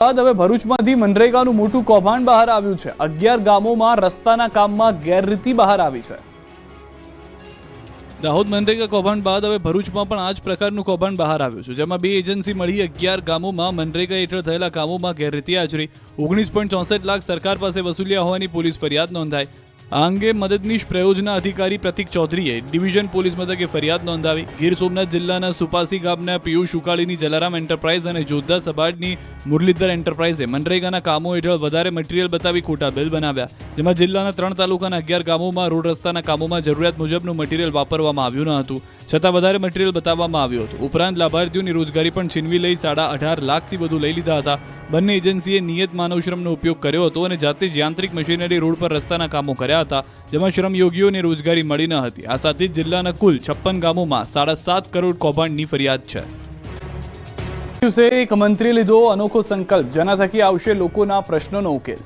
બાદ હવે ભરૂચમાંથી મનરેગાનું મોટું કૌભાંડ બહાર આવ્યું છે. અગિયાર ગામોમાં રસ્તાના કામમાં ગેરરીતિ બહાર આવી છે. દાહોદ મનરેગા કૌભાંડ બાદ હવે ભરૂચમાં પણ આ જ પ્રકારનું કૌભાંડ બહાર આવ્યું છે. જેમાં બે એજન્સી મળી અગિયાર ગામોમાં મનરેગા હેઠળ થયેલા કામોમાં ગેરરીતિ આચરી. ઓગણીસ પોઈન્ટ ચોસઠ લાખ સરકાર પાસે વસૂલ્યા હોવાની પોલીસ ફરિયાદ નોંધાઈ. આ અંગે મદદનીશ પ્રયોજના અધિકારી પ્રતિક ચૌધરીએ ડિવિઝન પોલીસ મથકે ફરિયાદ નોંધાવી. ગીર સોમનાથ જિલ્લાના સુપાસી ગામના પિયુષ ઉકાળીની જલારામ એન્ટરપ્રાઇઝ અને જોધા સબાડની મુરલીધર એન્ટરપ્રાઇઝે મનરેગાના કામો હેઠળ વધારે મટીરીયલ બતાવી ખોટા બિલ બનાવ્યા. જેમાં જિલ્લાના ત્રણ તાલુકાના અગિયાર ગામોમાં રોડ રસ્તાના કામોમાં જરૂરિયાત મુજબનું મટીરીયલ વાપરવામાં આવ્યું ન હતું. છતાં વધારે મટીરીયલ બતાવવામાં આવ્યું હતું. ઉપરાંત લાભાર્થીઓની રોજગારી પણ છીનવી લઈ સાડા અઢાર લાખથી વધુ લઈ લીધા હતા. બંને એજન્સીએ નિયત માનવશ્રમનો ઉપયોગ કર્યો હતો અને જાતે જ યાંત્રિક મશીનરી રોડ પર રસ્તાના કામો કર્યા હતા, જેમાં શ્રમયોગીઓને રોજગારી મળી ન હતી. આ સાથે જિલ્લાના કુલ છપ્પન ગામોમાં સાડા સાત કરોડ કૌભાંડની ફરિયાદ છે. દિવસે એક મંત્રી લીધો અનોખો સંકલ્પ, જેના થકી આવશે લોકોના પ્રશ્નોનો ઉકેલ.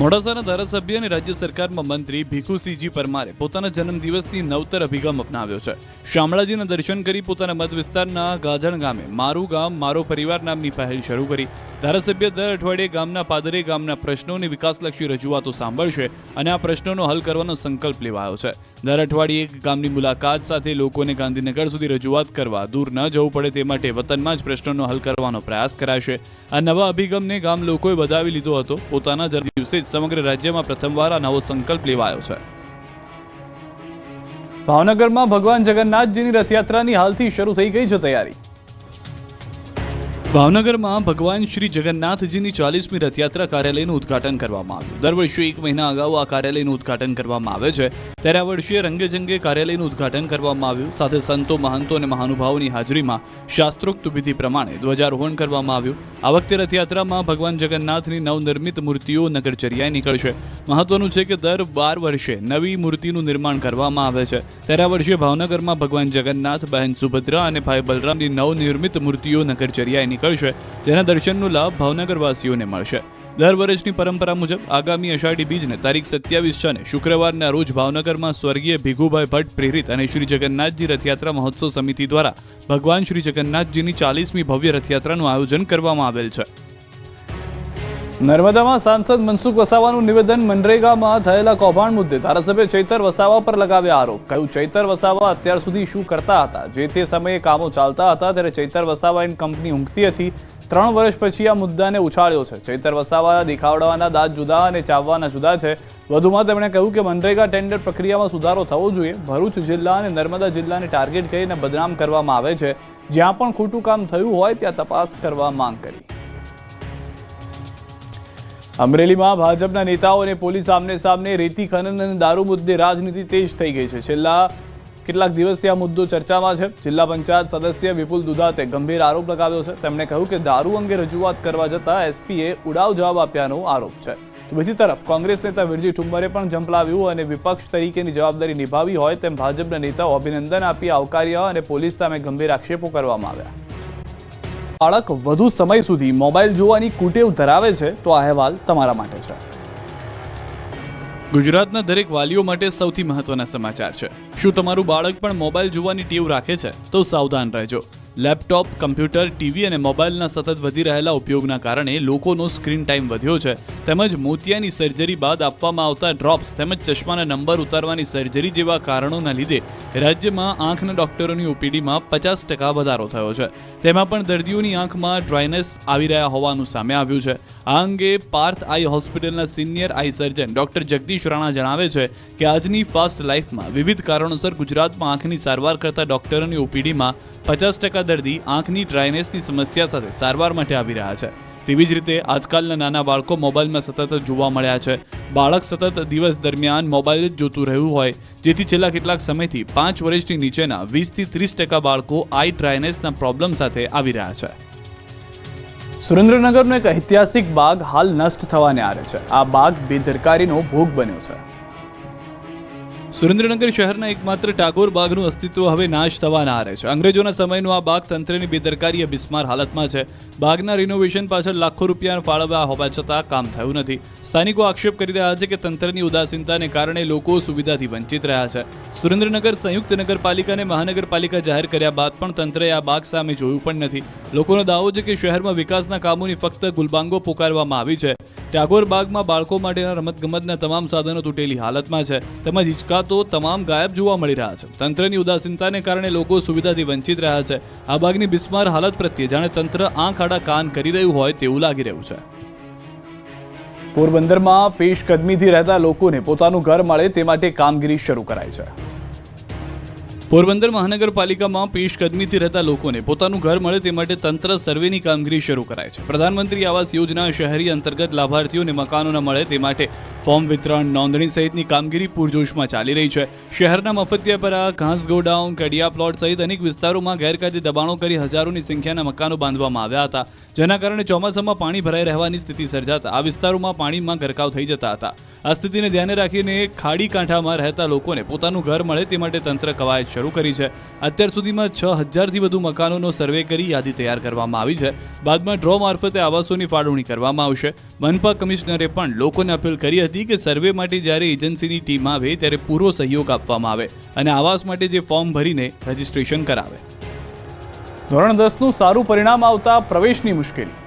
મોડાસાના ધારાસભ્ય અને રાજ્ય સરકારમાં મંત્રી ભીખુસિંહજી પરમારે પોતાના જન્મદિવસની નવતર અભિગમ અપનાવ્યો છે. શામળાજીના દર્શન કરી પોતાના મત વિસ્તારના ગાજણ ગામે મારું ગામ, મારો પરિવાર નામની પહેલ શરૂ કરી. ધારાસભ્ય દર અઠવાડિયે ગામના પાદરે ગામના પ્રશ્નો અને વિકાસલક્ષી રજૂઆતો સાંભળશે અને આ પ્રશ્નોનો હલ કરવાનો સંકલ્પ લેવાયો છે. દર અઠવાડિયે એક ગામની મુલાકાત સાથે લોકોને ગાંધીનગર સુધી રજૂઆત કરવા દૂર ન જવું પડે તે માટે વતનમાં જ પ્રશ્નોનો હલ કરવાનો પ્રયાસ કરાશે. આ નવા અભિગમને ગામ લોકોએ વધાવી લીધો હતો. પોતાના જન્મ જ સમગ્ર રાજ્યમાં પ્રથમવાર આ નવો સંકલ્પ લેવાયો છે. ભાવનગરમાં ભગવાન જગન્નાથજીની રથયાત્રાની હાલથી શરૂ થઈ ગઈ છે તૈયારી. ભાવનગરમાં ભગવાન શ્રી જગન્નાથજીની ચાલીસમી રથયાત્રા કાર્યાલયનું ઉદ્ઘાટન કરવામાં આવ્યું. દર વર્ષે એક મહિના અગાઉ આ કાર્યાલયનું ઉદ્ઘાટન કરવામાં આવે છે. ત્યારે આ વર્ષે રંગેજંગે કાર્યાલયનું ઉદ્ઘાટન કરવામાં આવ્યું. સાથે સંતો, મહંતો અને મહાનુભાવોની હાજરીમાં શાસ્ત્રોક્ત વિધિ પ્રમાણે ધ્વજારોહણ કરવામાં આવ્યું. આ વખતે રથયાત્રામાં ભગવાન જગન્નાથની નવનિર્મિત મૂર્તિઓ નગરચર્યાએ નીકળશે. મહત્વનું છે કે દર બાર વર્ષે નવી મૂર્તિનું નિર્માણ કરવામાં આવે છે. ત્યારે આ વર્ષે ભાવનગરમાં ભગવાન જગન્નાથ, બહેન સુભદ્રા અને ભાઈ બલરામની નવનિર્મિત મૂર્તિઓ નગરચર્યાએ નીકળશે જેના દર્શનનો લાભ ભાવનગરવાસીઓને મળશે. દર વર્ષની પરંપરા મુજબ આગામી અષાઢી બીજને તારીખ સત્યાવીસ છને શુક્રવારના રોજ ભાવનગરમાં સ્વર્ગીય ભીખુભાઈ ભટ્ટ પ્રેરિત અને શ્રી જગન્નાથજી રથયાત્રા મહોત્સવ સમિતિ દ્વારા ભગવાન શ્રી જગન્નાથજીની ચાલીસમી ભવ્ય રથયાત્રાનું આયોજન કરવામાં આવેલ છે. નર્મદામાં સાંસદ મનસુખ વસાવાનું નિવેદન મનરેગામાં થયેલા કૌભાંડ મુદ્દે ધારાસભ્ય ચૈતર વસાવા પર લગાવ્યા આરોપ. કહ્યું, ચૈતર વસાવા અત્યાર સુધી શું કરતા હતા? જે તે સમયે કામો ચાલતા હતા, ત્યારે ચૈતર વસાવા એન્ડ કંપની ઊંઘતી હતી. ત્રણ વર્ષ પછી આ મુદ્દાને ઉછાળ્યો છે. ચૈતર વસાવા દેખાવડાવાના દાંત જુદા અને ચાવવાના જુદા છે. વધુમાં તેમણે કહ્યું કે મનરેગા ટેન્ડર પ્રક્રિયામાં સુધારો થવો જોઈએ. ભરૂચ જિલ્લા અને નર્મદા જિલ્લાને ટાર્ગેટ કરીને બદનામ કરવામાં આવે છે. જ્યાં પણ ખોટું કામ થયું હોય, ત્યાં તપાસ કરવા માંગ કરી. અમરેલીમાં ભાજપના નેતાઓ અને પોલીસ આમને સામને રેતી ખનન અને દારૂ મુદ્દે રાજનીતિ તેજ થઈ ગઈ છે. છેલ્લા કેટલાક દિવસથી આ મુદ્દો ચર્ચામાં છે. જિલ્લા પંચાયત સદસ્ય વિપુલ દુધાતે ગંભીર આરોપ લગાવ્યો છે. તેમણે કહ્યું કે દારૂ અંગે રજૂઆત કરવા જતાં એસપીએ ઉડાવ જવાબ આપ્યાનો આરોપ છે. બીજી તરફ કોંગ્રેસ નેતા વિરજી ઠુંબરે પણ ઝંપલાવ્યું અને વિપક્ષ તરીકેની જવાબદારી નિભાવી હોય તેમ ભાજપના નેતાઓ અભિનંદન આપી આવકાર્યા અને પોલીસ સામે ગંભીર આક્ષેપો કરવામાં આવ્યા. બાળક વધુ સમય સુધી મોબાઈલ જોવાની કુટેવ ધરાવે છે, તો આ અહેવાલ તમારા માટે છે. ગુજરાતના દરેક વાલીઓ માટે સૌથી મહત્વના સમાચાર છે. શું તમારું બાળક પણ મોબાઈલ જોવાની ટેવ રાખે છે? તો સાવધાન રહેજો. લેપટોપ, કમ્પ્યુટર, ટીવી અને મોબાઈલના સતત વધી રહેલા ઉપયોગના કારણે લોકોનો સ્ક્રીન ટાઈમ વધ્યો છે. તેમજ મોતિયાની સર્જરી બાદ આપવામાં આવતા ડ્રોપ્સ તેમજ ચશ્માના નંબર ઉતારવાની સર્જરી જેવા કારણોના લીધે રાજ્યમાં આંખના ડોક્ટરોની ઓપીડીમાં પચાસ ટકા વધારો થયો છે. તેમાં પણ દર્દીઓની આંખમાં ડ્રાયનેસ આવી રહ્યા હોવાનું સામે આવ્યું છે. આ અંગે પાર્થ આઈ હોસ્પિટલના senior eye surgeon doctor Jagdish Rana જણાવે છે કે આજની ફાસ્ટ લાઈફમાં વિવિધ કારણોસર ગુજરાતમાં આંખની સારવાર કરતા ડોક્ટરોની ઓપીડીમાં પચાસ ટકા દર્દી આંખની ડ્રાયનેસની સમસ્યા સાથે સારવાર માટે આવી રહ્યા છે. તેવી જ રીતે આજકાલના નાના બાળકો મોબાઈલમાં સતત જોવા મળ્યા છે. બાળક સતત દિવસ દરમિયાન મોબાઈલ જ જોતું રહ્યું હોય, જેથી છેલ્લા કેટલાક સમયથી પાંચ વર્ષની નીચેના વીસથી ત્રીસ ટકા બાળકો આઈ ડ્રાયનેસના પ્રોબ્લેમ સાથે આવી રહ્યા છે. સુરેન્દ્રનગરનો એક ઐતિહાસિક બાગ હાલ નષ્ટ થવાને આરે છે. આ બાગ બેદરકારીનો ભોગ બન્યો છે. સુરેન્દ્રનગર શહેરના એકમાત્ર ટાગોર બાગનું અસ્તિત્વ હવે નાશ થવાના આરે છે. અંગ્રેજોના સમયનું આ બાગ તંત્રની બેદરકારી બિસ્માર હાલતમાં છે. બાગના રિનોવેશન પાછળ લાખો રૂપિયા ફાળવ્યા હોવા છતાં કામ થયું નથી. સ્થાનિકો આક્ષેપ કરી રહ્યા છે કે તંત્રની ઉદાસીનતાને કારણે લોકો સુવિધાથી વંચિત રહ્યા છે. સુરેન્દ્રનગર સંયુક્ત નગરપાલિકાને મહાનગરપાલિકા જાહેર કર્યા બાદ પણ તંત્રએ આ બાગ સામે જોયું પણ નથી. લોકોનો દાવો છે કે શહેરમાં વિકાસના કામોની ફક્ત ગુલબાંગો પોકારવામાં આવી છે. ટાગોર બાગમાં બાળકો માટેના રમતગમતના તમામ સાધનો તૂટેલી હાલતમાં છે. તેમજ હિંચકાતો તમામ ગાયબ જોવા મળી રહ્યા છે. તંત્રની ઉદાસીનતાને કારણે લોકો સુવિધાથી વંચિત રહ્યા છે. આ બાગની બિસ્માર હાલત પ્રત્યે જાણે તંત્ર આંખ આડા કાન કરી રહ્યું હોય તેવું લાગી રહ્યું છે. પોરબંદરમાં પેશકદમીથી રહેતા લોકોને પોતાનું ઘર મળે તે માટે કામગીરી શરૂ કરાઈ છે. પોરબંદર મહાનગરપાલિકામાં પેશકદમીથી રહેતા લોકોને પોતાનું ઘર મળે તે માટે તંત્ર સર્વેની કામગીરી શરૂ કરાય છે. પ્રધાનમંત્રી આવાસ યોજના શહેરી અંતર્ગત લાભાર્થીઓને મકાનો ન મળે તે માટે ફોર્મ વિતરણ, નોંધણી સહિતની કામગીરી પૂરજોશમાં ચાલી રહી છે. શહેરના મફતિયાપરા ઘાસ ગોડાઉન કડિયા પ્લોટ સહિત અનેક વિસ્તારોમાં ગેરકાયદે દબાણો કરી હજારોની સંખ્યાના મકાનો બાંધવામાં આવ્યા હતા. જેના કારણે ચોમાસામાં પાણી ભરાઈ રહેવાની સ્થિતિ સર્જાતા આ વિસ્તારોમાં પાણીમાં ગરકાવ થઈ જતા હતા. આ સ્થિતિને ધ્યાને રાખીને ખાડી કાંઠામાં રહેતા લોકોને પોતાનું ઘર મળે તે માટે તંત્ર કવાયત શરૂ કરી છે. અત્યાર સુધીમાં છ હજારથી વધુ મકાનોનો સર્વે કરી યાદી તૈયાર કરવામાં આવી છે. બાદમાં ડ્રો મારફતે આવાસોની ફાળવણી કરવામાં આવશે. મનપા કમિશનરે પણ લોકોને અપીલ કરી હતી કે સર્વે માટે જ્યારે એજન્સીની ટીમ આવે ત્યારે પૂરો સહયોગ આપવામાં આવે અને આવાસ માટે જે ફોર્મ ભરીને રજીસ્ટ્રેશન કરાવે. ધોરણ દસનું સારું પરિણામ આવતા પ્રવેશની મુશ્કેલી.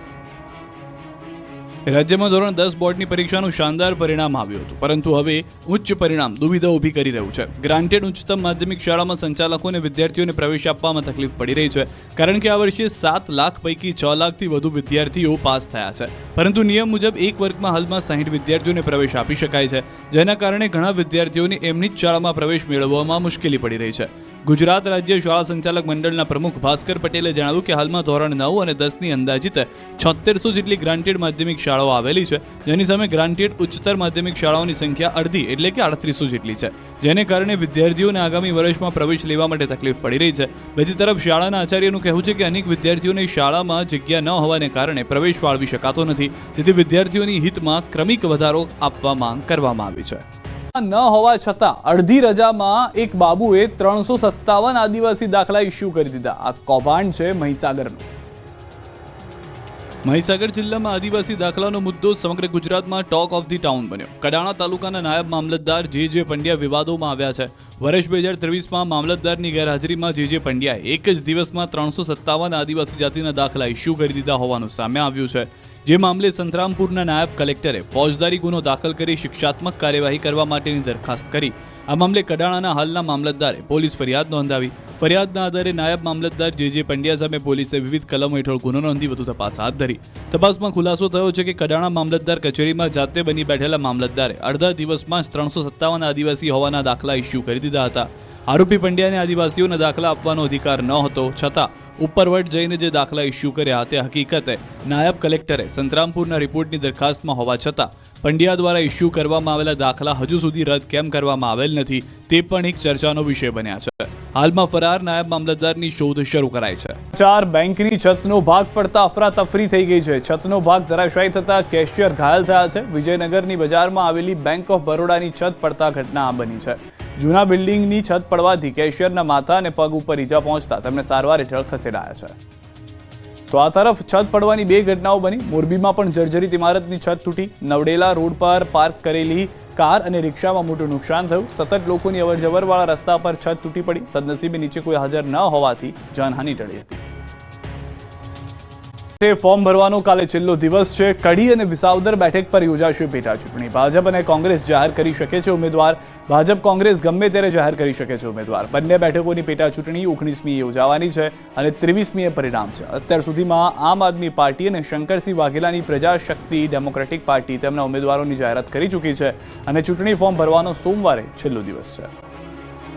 રાજ્યમાં ધોરણ દસ બોર્ડની પરીક્ષાનું શાનદાર પરિણામ આવ્યું હતું. પરંતુ હવે ઉચ્ચ પરિણામ દુવિધા ઊભી કરી રહ્યું છે. ગ્રાન્ટેડ ઉચ્ચતમ માધ્યમિક શાળામાં સંચાલકો અને વિદ્યાર્થીઓને પ્રવેશ આપવામાં તકલીફ પડી રહી છે. કારણ કે આ વર્ષે સાત લાખ પૈકી છ લાખથી વધુ વિદ્યાર્થીઓ પાસ થયા છે. પરંતુ નિયમ મુજબ એક વર્ગમાં હાલમાં સાહીઠ વિદ્યાર્થીઓને પ્રવેશ આપી શકાય છે. જેના કારણે ઘણા વિદ્યાર્થીઓને એમની જ શાળામાં પ્રવેશ મેળવવામાં મુશ્કેલી પડી રહી છે. ગુજરાત રાજ્ય શાળા સંચાલક મંડળના પ્રમુખ ભાસ્કર પટેલે જણાવ્યું કે હાલમાં ધોરણ નવ અને દસની અંદાજિત છોતેરસો જેટલી ગ્રાન્ટેડ માધ્યમિક શાળાઓ આવેલી છે. જેની સામે ગ્રાન્ટેડ ઉચ્ચતર માધ્યમિક શાળાઓની સંખ્યા અડધી એટલે કે આડત્રીસો જેટલી છે. જેને કારણે વિદ્યાર્થીઓને આગામી વર્ષમાં પ્રવેશ લેવા માટે તકલીફ પડી રહી છે. બીજી તરફ શાળાના આચાર્યનું કહેવું છે કે અનેક વિદ્યાર્થીઓને શાળામાં જગ્યા ન હોવાને કારણે પ્રવેશ ફાળવી શકાતો નથી. જેથી વિદ્યાર્થીઓની હિતમાં ક્રમિક વધારો આપવા માંગ કરવામાં આવી છે. ન હોવા છતાં અડધી રજામાં એક બાબુએ ત્રણસો સત્તાવન આદિવાસી દાખલા ઇસ્યુ કરી દીધા. આ કૌભાંડ છે મહીસાગરનું. મહીસાગર જિલ્લામાં આદિવાસી દાખલાનો મુદ્દો સમગ્ર ગુજરાતમાં ટોક ઓફ ધી ટાઉન બન્યો. કડાણા તાલુકાના નાયબ મામલતદાર જે જે પંડ્યા વિવાદોમાં આવ્યા છે. વર્ષ બે હજાર ત્રેવીસમાં મામલતદારની ગેરહાજરીમાં જે જે પંડ્યાએ એક જ દિવસમાં ત્રણસો સત્તાવન આદિવાસી જાતિના દાખલા ઇસ્યુ કરી દીધા હોવાનું સામે આવ્યું છે. જે મામલે સંતરામપુરના નાયબ કલેક્ટરે ફોજદારી ગુનો દાખલ કરી શિક્ષાત્મક કાર્યવાહી કરવા માટેની દરખાસ્ત કરી. આ મામલે કડાણાના હાલના મામલતદારે પોલીસ ફરિયાદ નોંધાવી. ફરિયાદના આધારે નાયબ મામલતદાર જે જે પંડ્યા સામે પોલીસે વિવિધ કલમો હેઠળ ગુનો નોંધી વધુ તપાસ હાથ ધરી. તપાસમાં ખુલાસો થયો છે કે કડાણા મામલતદાર કચેરીમાં જાતે બની બેઠેલા મામલતદારે અડધા દિવસમાં જ ત્રણસો સત્તાવન આદિવાસી હોવાના દાખલા ઇસ્યુ કરી દીધા હતા. આરોપી પંડ્યાને આદિવાસીઓને દાખલા આપવાનો અધિકાર ન હતો, છતાં ઉપરવટ જઈને જે દાખલા ઇસ્યુ કર્યા તે હકીકતે નાયબ કલેક્ટરે સંતરામપુરના રિપોર્ટની દરખાસ્તમાં હોવા છતાં પંડ્યા દ્વારા ઇસ્યુ કરવામાં આવેલા દાખલા હજુ સુધી રદ કેમ કરવામાં આવેલ નથી તે પણ એક ચર્ચાનો વિષય બન્યા છે. હાલમાં ફરાર નાયબ મામલતદારની શોધ શરૂ કરાઈ છે. ચાર બેંકની છતનો ભાગ પડતા અફરાતફરી થઈ ગઈ છે. છતનો ભાગ ધરાશાયી થતા કેશિયર ઘાયલ થયા છે. વિજયનગરની બજારમાં આવેલી બેંક ઓફ બરોડાની છત પડતા ઘટના આ બની છે. જૂના બિલ્ડિંગની છત પડવાથી કેશિયરના માથા અને પગ ઉપર ઈજા પહોંચતા તેમને સારવાર હેઠળ ખસેડાયા છે. તો આ તરફ છત પડવાની બે ઘટનાઓ બની. મોરબીમાં પણ જર્જરિત ઇમારતની છત તૂટી. નવડેલા રોડ પર પાર્ક કરેલી કાર અને રિક્ષામાં મોટું નુકસાન થયું. સતત લોકોની અવરજવરવાળા રસ્તા પર છત તૂટી પડી. સદનસીબે નીચે કોઈ હાજર ન હોવાથી જાનહાનિ ટળી હતી. ફોર્મ ભરવાનો કાલે છેલ્લો દિવસ છે. કડી અને વિસાવદર બેઠક પર યોજાશે પેટા ચૂંટણી. ભાજપ અને કોંગ્રેસ જાહેર કરી શકે છે ઉમેદવાર. ભાજપ કોંગ્રેસ ગમે ત્યારે જાહેર કરી શકે છે ઉમેદવાર. બંને બેઠકોની પેટા ચૂંટણી ઓગણીસમીએ યોજાવાની છે અને ત્રેવીસમીએ પરિણામ છે. અત્યાર સુધીમાં આમ આદમી પાર્ટી અને શંકરસિંહ વાઘેલાની પ્રજાશક્તિ ડેમોક્રેટિક પાર્ટી તેમના ઉમેદવારોની જાહેરાત કરી ચૂકી છે અને ચૂંટણી ફોર્મ ભરવાનો સોમવારે છેલ્લો દિવસ છે.